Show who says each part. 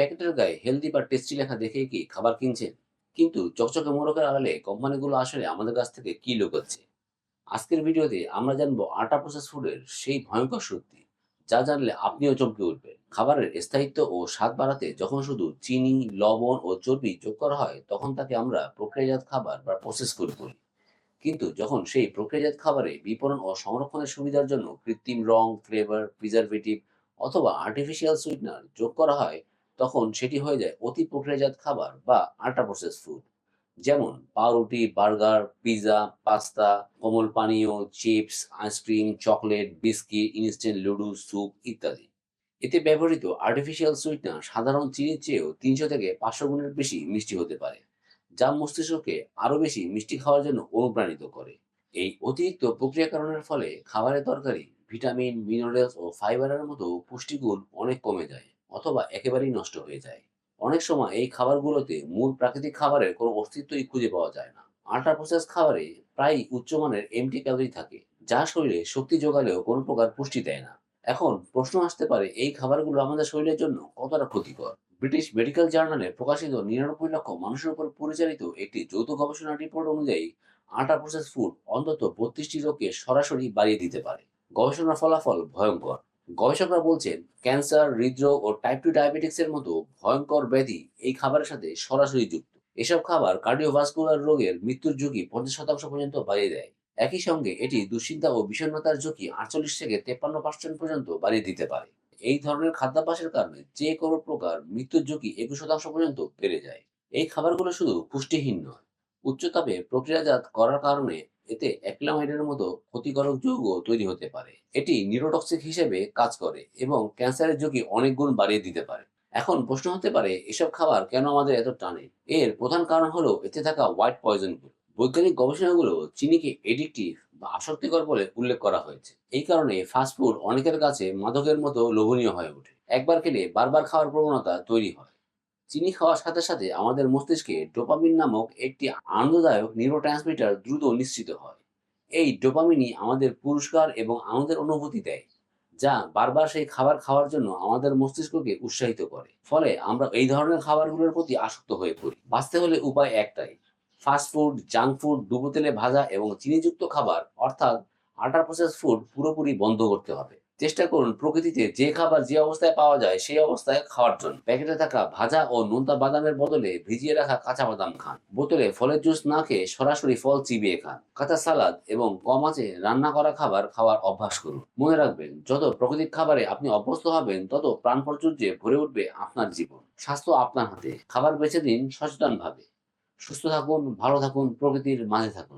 Speaker 1: প্যাকেটের গায়ে হেলদি বা টেস্টি লেখা দেখে কি খাবার কিনছেন? কিন্তু চকচকে মোড়কের আড়ালে কোম্পানিগুলো আসলে আমাদের কাছ থেকে কি লুকোচ্ছে? আজকের ভিডিওতে আমরা জানব আটা প্রসেস ফুডের সেই ভয়ঙ্কর সত্যি যা জানলে আপনিও চমকে উঠবেন। খাবারের স্থায়িত্ব ও স্বাদ বাড়াতে যখন শুধু চিনি, লবণ ও চর্বি যোগ করা হয়, তখন তাকে আমরা প্রক্রিয়াজাত খাবার বা প্রসেস ফুড বলি। কিন্তু যখন সেই প্রক্রিয়াজাত খাবারে বিপণন ও সংরক্ষণের সুবিধার জন্য কৃত্রিম রং ফ্লেভার প্রিজারভেটিভ অথবা আর্টিফিশিয়াল সুইটনার যোগ করা হয় তখন সেটি হয়ে যায় অতি প্রক্রিয়াজাত খাবার বা আল্ট্রা প্রসেস ফুড যেমন পাউরুটি, বার্গার পিৎজা পাস্তা, কোমল পানীয়, chips, ice cream, chocolate, biscuit, instant ludo, soup ইত্যাদি। এতে ব্যবহৃত আর্টিফিশিয়াল সুইটনার সাধারণ চিনির চেয়েও তিনশো থেকে পাঁচশো গুণের বেশি মিষ্টি হতে পারে, যা মস্তিষ্ককে আরও বেশি মিষ্টি খাওয়ার জন্য অনুপ্রাণিত করে। এই অতিরিক্ত প্রক্রিয়াকরণের ফলে খাবারের তরকারি, ভিটামিন, মিনারেলস ও ফাইবারের মতো পুষ্টিগুণ অনেক কমে যায়। অথবা একেবারেই নষ্ট হয়ে যায়। অনেক সময় এই খাবারগুলোতে মূল প্রাকৃতিক খাবারের কোনো অস্তিত্বই খুঁজে পাওয়া যায় না। আল্ট্রা প্রসেস খাবারে প্রায় উচ্চমানের এমটি ক্যালোরি থাকে, যা শরীরে শক্তি যোগালেও কোনো প্রকার পুষ্টি দেয় না। এখন প্রশ্ন আসতে পারে, এই খাবারগুলো আমাদের শরীরের জন্য কতটা ক্ষতিকর? ব্রিটিশ মেডিকেল জার্নালে প্রকাশিত নিরানব্বই লক্ষ মানুষের উপর পরিচালিত একটি যৌথ গবেষণা রিপোর্ট অনুযায়ী আটা প্রসেস ফুড অন্তত বত্রিশটি রোগকে সরাসরি বাড়িয়ে দিতে পারে। গবেষণার ফলাফল ভয়ঙ্কর। গবেষকরা বলছেন, ক্যান্সার, হৃদরোগ ও টাইপ টু ডায়াবেটিক্সের মতো ভয়ঙ্কর ব্যাধি এই খাবারের সাথে সরাসরি যুক্ত। এসব খাবার কার্ডিওভাস্কুলার রোগের মৃত্যুর ঝুঁকি পঞ্চাশ শতাংশ পর্যন্ত বাড়িয়ে দেয়। একই সঙ্গে এটি দুশ্চিন্তা ও বিষণ্ণতার ঝুঁকি আটচল্লিশ থেকে তেপ্পান্ন পার্সেন্ট পর্যন্ত বাড়িয়ে দিতে পারে। এই ধরনের খাদ্যাভ্যাসের কারণে যে কোনো প্রকার মৃত্যুর ঝুঁকি একুশ শতাংশ পর্যন্ত বেড়ে যায়। এই খাবারগুলো শুধু পুষ্টিহীন নয়। উচ্চ তাপে প্রক্রিয়াজাত করার কারণে এতে অ্যাক্লামাইডের মতো ক্ষতিকারক যৌগ তৈরি হতে পারে। এটি নিউরোটক্সিক হিসেবে কাজ করে এবং ক্যান্সারের ঝুঁকি অনেক গুণ বাড়িয়ে দিতে পারে। এখন প্রশ্ন হতে পারে, এসব খাবার কেন আমাদের এত টানে? এর প্রধান কারণ হলো এতে থাকা হোয়াইট পয়জনগুলো বৈজ্ঞানিক গবেষণাগুলো চিনিকে এডিকটিভ বা আসক্তিকর বলে উল্লেখ করা হয়েছে। এই কারণে ফাস্টফুড অনেকের কাছে মাদকের মতো লোভনীয় হয়ে ওঠে। একবার খেলে বারবার খাওয়ার প্রবণতা তৈরি হয়। চিনি খাওয়ার সাথে সাথে আমাদের মস্তিষ্কে ডোপামিন নামক একটি আনন্দদায়ক নিউরোট্রান্সমিটার দ্রুত নিশ্চিত হয়। এই ডোপামিনই আমাদের পুরস্কার এবং আনন্দের অনুভূতি দেয়, যা বারবার সেই খাবার খাওয়ার জন্য আমাদের মস্তিষ্ককে উৎসাহিত করে। ফলে আমরা এই ধরনের খাবারগুলোর প্রতি আসক্ত হয়ে পড়ি। বাঁচতে হলে উপায় একটাই ফাস্টফুড জাঙ্ক ফুড ডুবো তেলে ভাজা এবং চিনিযুক্ত খাবার, অর্থাৎ আল্ট্রা প্রসেস ফুড পুরোপুরি বন্ধ করতে হবে। চেষ্টা করুন প্রকৃতিতে যে খাবার যে অবস্থায় পাওয়া যায় সেই অবস্থায় খাওয়ার জন্য। প্যাকেটে থাকা ভাজা ও নোনতা বাদামের বদলে ভিজিয়ে রাখা কাঁচা বাদাম খান। বোতলে ফলের জুস না খেয়ে সরাসরি ফল চিবিয়ে খান। কাঁচা সালাদ এবং কম আঁচে রান্না করা খাবার খাওয়ার অভ্যাস করুন। মনে রাখবেন, যত প্রাকৃতিক খাবারে আপনি অভ্যস্ত হবেন, তত প্রাণ পর্যুর্যে ভরে উঠবে আপনার জীবন। স্বাস্থ্য আপনার হাতে। খাবার বেছে দিন সচেতনভাবে। সুস্থ থাকুন, ভালো থাকুন, প্রকৃতির মাঝে থাকুন।